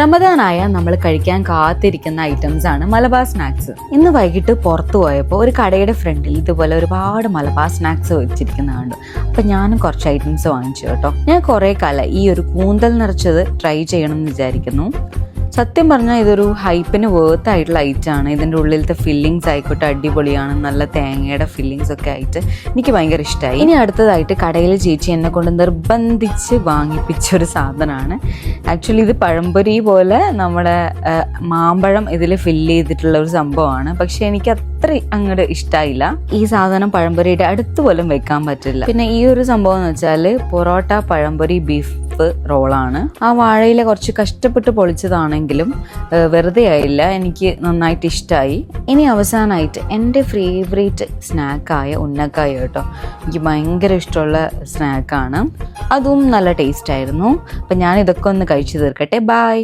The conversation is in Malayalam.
റമദാനായ നമ്മൾ കഴിക്കാൻ കാത്തിരിക്കുന്ന ഐറ്റംസ് ആണ് മലബാർ സ്നാക്സ് ഇന്ന് വൈകിട്ട് പുറത്തു പോയപ്പോൾ ഒരു കടയുടെ ഫ്രണ്ടിൽ ഇതുപോലെ ഒരുപാട് മലബാർ സ്നാക്സ് വെച്ചിരിക്കുന്ന കണ്ടു അപ്പം ഞാനും കുറച്ച് ഐറ്റംസ് വാങ്ങിച്ചു കേട്ടോ. ഞാൻ കുറേ കാലം ഈ ഒരു കൂന്തൽ നിറച്ചത് ട്രൈ ചെയ്യണം എന്ന് വിചാരിക്കുന്നു. സത്യം പറഞ്ഞാൽ ഇതൊരു ഹൈപ്പിന് വേർത്ത് ആയിട്ടുള്ള ഐറ്റാണ് ഇതിന്റെ ഉള്ളിലത്തെ ഫില്ലിങ്സ് ആയിക്കോട്ടെ അടിപൊളിയാണ് നല്ല തേങ്ങയുടെ ഫില്ലിങ്സ് ഒക്കെ ആയിട്ട് എനിക്ക് ഭയങ്കര ഇഷ്ടമായി ഇനി അടുത്തതായിട്ട് കടയിൽ ചേച്ചി എന്നെ കൊണ്ട് നിർബന്ധിച്ച് വാങ്ങിപ്പിച്ച ഒരു സാധനമാണ്. ആക്ച്വലി ഇത് പഴംപൊരി പോലെ നമ്മുടെ മാമ്പഴം ഇതിൽ ഫില്ല് ചെയ്തിട്ടുള്ള ഒരു സംഭവമാണ്. പക്ഷേ എനിക്ക് അത്ര അങ്ങോട്ട് ഇഷ്ടമായില്ല ഈ സാധനം പഴംപൊരിയുടെ അടുത്ത് പോലും വെക്കാൻ പറ്റില്ല. പിന്നെ ഈ ഒരു സംഭവം എന്ന് വെച്ചാൽ പൊറോട്ട പഴംപൊരി ബീഫ് റോളാണ്. ആ വാഴയില കുറച്ച് കഷ്ടപ്പെട്ട് പൊളിച്ചതാണെങ്കിലും വെറുതെ ആയില്ല. എനിക്ക് നന്നായിട്ട് ഇഷ്ടമായി ഇനി അവസാനമായിട്ട് എന്റെ ഫേവറേറ്റ് സ്നാക്കായ ഉന്നക്കായ കേട്ടോ. എനിക്ക് ഭയങ്കര ഇഷ്ടമുള്ള സ്നാക്കാണ്. അതും നല്ല ടേസ്റ്റ് ആയിരുന്നു. അപ്പം ഞാൻ ഇതൊക്കെ ഒന്ന് കഴിച്ചു തീർക്കട്ടെ. ബായ്